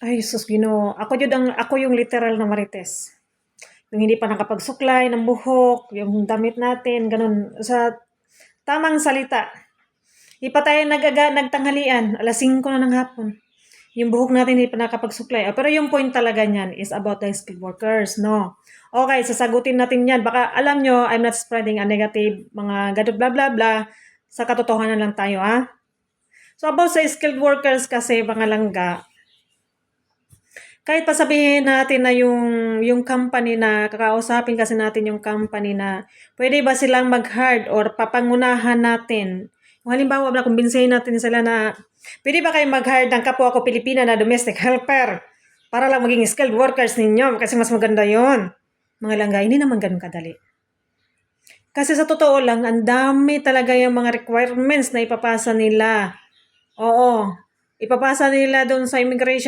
Ay, sus, Ginoo. Ako jud ang ako yung literal na marites. Yung hindi pa nakapagsuklay ng buhok, yung damit natin, ganun. Sa tamang salita. Di pa tayo nagaga, nagtanghalian, alas 5 na ng hapon. Yung buhok natin hindi pa nakapagsuklay. Ah, pero yung point talaga niyan is about the skilled workers, no? Okay, sasagutin natin yan. Baka alam nyo, I'm not spreading a negative, mga gadot bla bla bla. Sa katotohanan lang tayo, ah. So about sa skilled workers kasi, mga langga, kahit pa sabihin natin na yung yung company na kakausapin kasi natin yung company na pwede ba silang mag-hard or papangunahan natin. Kung halimbawa na kumbinsahin natin sila na pwede ba kayo mag-hard ng kapwa ko Pilipina na domestic helper para lang maging skilled workers ninyo kasi mas maganda yon Mga langga, hindi naman ganun kadali. Kasi sa totoo lang, ang dami talaga yung mga requirements na ipapasa nila. Oo, ipapasa nila doon sa immigration